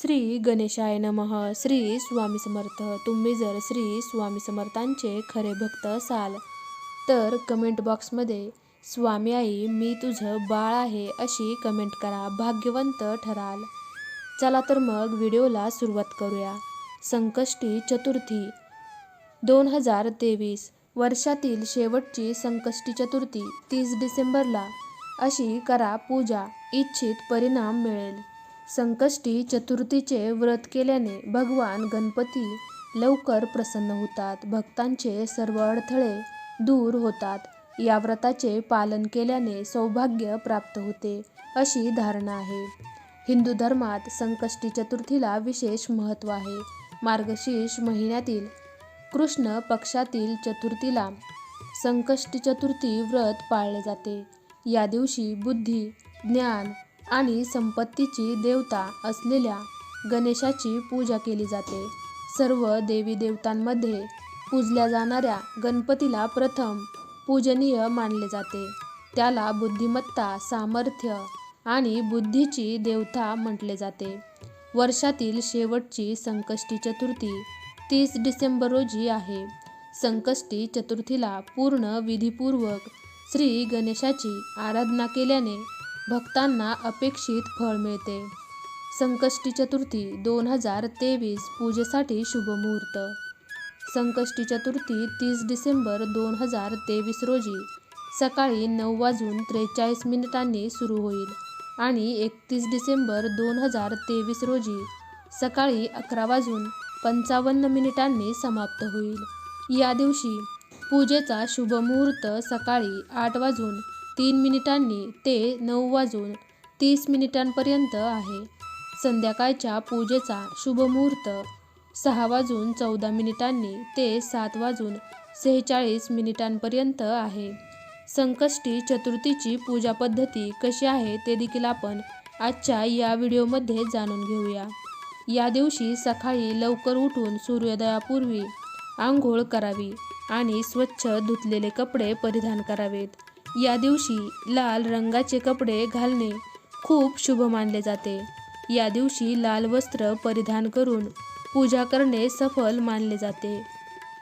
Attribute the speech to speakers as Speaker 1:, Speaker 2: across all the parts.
Speaker 1: श्री गणेशाय नमः. श्री स्वामी समर्थ. तुम्ही जर श्री स्वामी समर्थांचे खरे भक्त असाल तर कमेंट बॉक्समध्ये स्वामी आई मी तुझं बाळ आहे अशी कमेंट करा. भाग्यवंत ठराल. चला तर मग व्हिडिओला सुरुवात करूया. संकष्टी चतुर्थी. दोन हजार तेवीस. वर्षातील शेवटची संकष्टी चतुर्थी तीस डिसेंबरला. अशी करा पूजा. इच्छित परिणाम मिळेल. संकष्टी चतुर्थीचे व्रत केल्याने भगवान गणपती लवकर प्रसन्न होतात. भक्तांचे सर्व अडथळे दूर होतात. या व्रताचे पालन केल्याने सौभाग्य प्राप्त होते अशी धारणा आहे. हिंदू धर्मात संकष्टी चतुर्थीला विशेष महत्त्व आहे. मार्गशीर्ष महिन्यातील कृष्ण पक्षातील चतुर्थीला संकष्टी चतुर्थी व्रत पाळले जाते. या दिवशी बुद्धी ज्ञान आणि संपत्तीची देवता असलेल्या गणेशाची पूजा केली जाते. सर्व देवी देवतांमध्ये पूजल्या जाणाऱ्या गणपतीला प्रथम पूजनीय मानले जाते. त्याला बुद्धिमत्ता सामर्थ्य आणि बुद्धीची देवता म्हटले जाते. वर्षातील शेवटची संकष्टी चतुर्थी तीस डिसेंबर रोजी आहे. संकष्टी चतुर्थीला पूर्ण विधीपूर्वक श्री गणेशाची आराधना केल्याने भक्तांना अपेक्षित फळ मिळते. संकष्टी चतुर्थी दोन हजार तेवीस पूजेसाठी शुभमुहूर्त संकष्टी चतुर्थी तीस डिसेंबर दोन हजार तेवीस रोजी सकाळी नऊ वाजून त्रेचाळीस मिनिटांनी सुरू होईल आणि एकतीस डिसेंबर दोन हजार तेवीस रोजी सकाळी अकरा वाजून पंचावन्न मिनिटांनी समाप्त होईल. या दिवशी पूजेचा शुभमुहूर्त सकाळी आठ वाजून तीन मिनिटांनी ते नऊ वाजून तीस मिनिटांपर्यंत आहे. संध्याकाळच्या पूजेचा शुभमुहूर्त सहा वाजून चौदा मिनिटांनी ते सात वाजून सेहेचाळीस मिनिटांपर्यंत आहे. संकष्टी चतुर्थीची पूजा पद्धती कशी आहे ते देखील आपण आजच्या या व्हिडिओमध्ये जाणून घेऊया. या दिवशी सकाळी लवकर उठून सूर्योदयापूर्वी आंघोळ करावी आणि स्वच्छ धुतलेले कपडे परिधान करावेत. या दिवशी लाल रंगाचे कपडे घालणे खूप शुभ मानले जाते. या दिवशी लाल वस्त्र परिधान करून पूजा करणे सफल मानले जाते.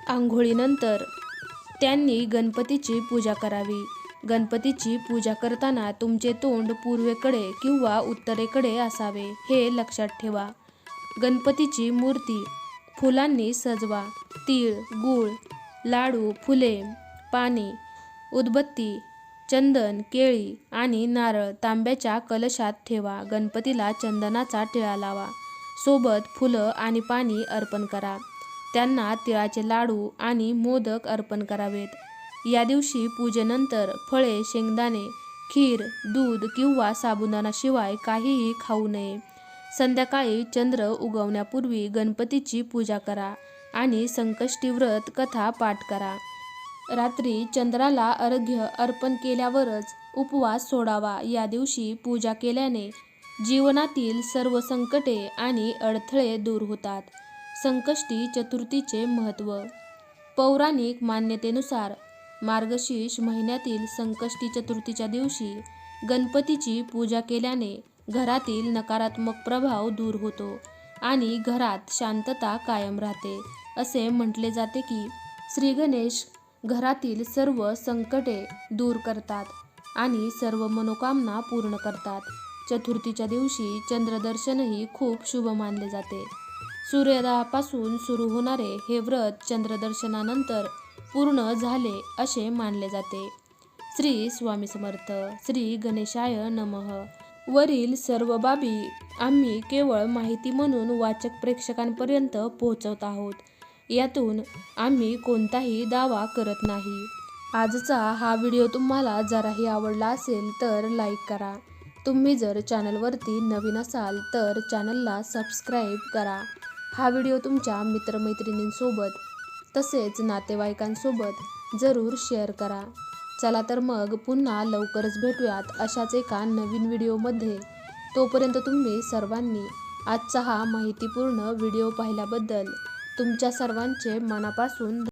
Speaker 1: आंघोळीनंतर त्यांनी गणपतीची पूजा करावी. गणपतीची पूजा करताना तुमचे तोंड पूर्वेकडे किंवा उत्तरेकडे असावे हे लक्षात ठेवा. गणपतीची मूर्ती फुलांनी सजवा. तीळ गूळ लाडू फुले पाणी उदबत्ती चंदन केळी आणि नारळ तांब्याच्या कलशात ठेवा. गणपतीला चंदनाचा टिळा लावा. सोबत फुलं आणि पाणी अर्पण करा. त्यांना तिळाचे लाडू आणि मोदक अर्पण करावेत. या दिवशी पूजेनंतर फळे शेंगदाणे खीर दूध किंवा साबुदाणाशिवाय काहीही खाऊ नये. संध्याकाळी चंद्र उगवण्यापूर्वी गणपतीची पूजा करा आणि संकष्टी व्रत कथा पाठ करा. रात्री चंद्राला अर्घ्य अर्पण केल्यावरच उपवास सोडावा. या दिवशी पूजा केल्याने जीवनातील सर्व संकटे आणि अडथळे दूर होतात. संकष्टी चतुर्थीचे महत्त्व. पौराणिक मान्यतेनुसार मार्गशीर्ष महिन्यातील संकष्टी चतुर्थीच्या दिवशी गणपतीची पूजा केल्याने घरातील नकारात्मक प्रभाव दूर होतो आणि घरात शांतता कायम राहते. असे म्हटले जाते की श्री गणेश घरातील सर्व संकटे दूर करतात आणि सर्व मनोकामना पूर्ण करतात. चतुर्थीच्या दिवशी चंद्रदर्शनही खूप शुभ मानले जाते. सूर्योदयापासून सुरू होणारे हे व्रत चंद्रदर्शनानंतर पूर्ण झाले असे मानले जाते. श्री स्वामी समर्थ श्री गणेशाय नमः. वरील सर्व बाबी आम्ही केवळ माहिती म्हणून वाचक प्रेक्षकांपर्यंत पोहोचवत आहोत. यातून आम्ही कोणताही दावा करत नाही. आजचा हा व्हिडिओ तुम्हाला जराही आवडला असेल तर लाईक करा. तुम्ही जर चॅनलवरती नवीन असाल तर चॅनलला सबस्क्राईब करा. हा व्हिडिओ तुमच्या मित्रमैत्रिणींसोबत तसेच नातेवाईकांसोबत जरूर शेअर करा. चला तर मग पुन्हा लवकरच भेटूयात अशाच एका नवीन व्हिडिओमध्ये. तोपर्यंत तुम्ही सर्वांनी आजचा हा माहितीपूर्ण व्हिडिओ पाहिल्याबद्दल तुमच्या सर्वांचे मनापासून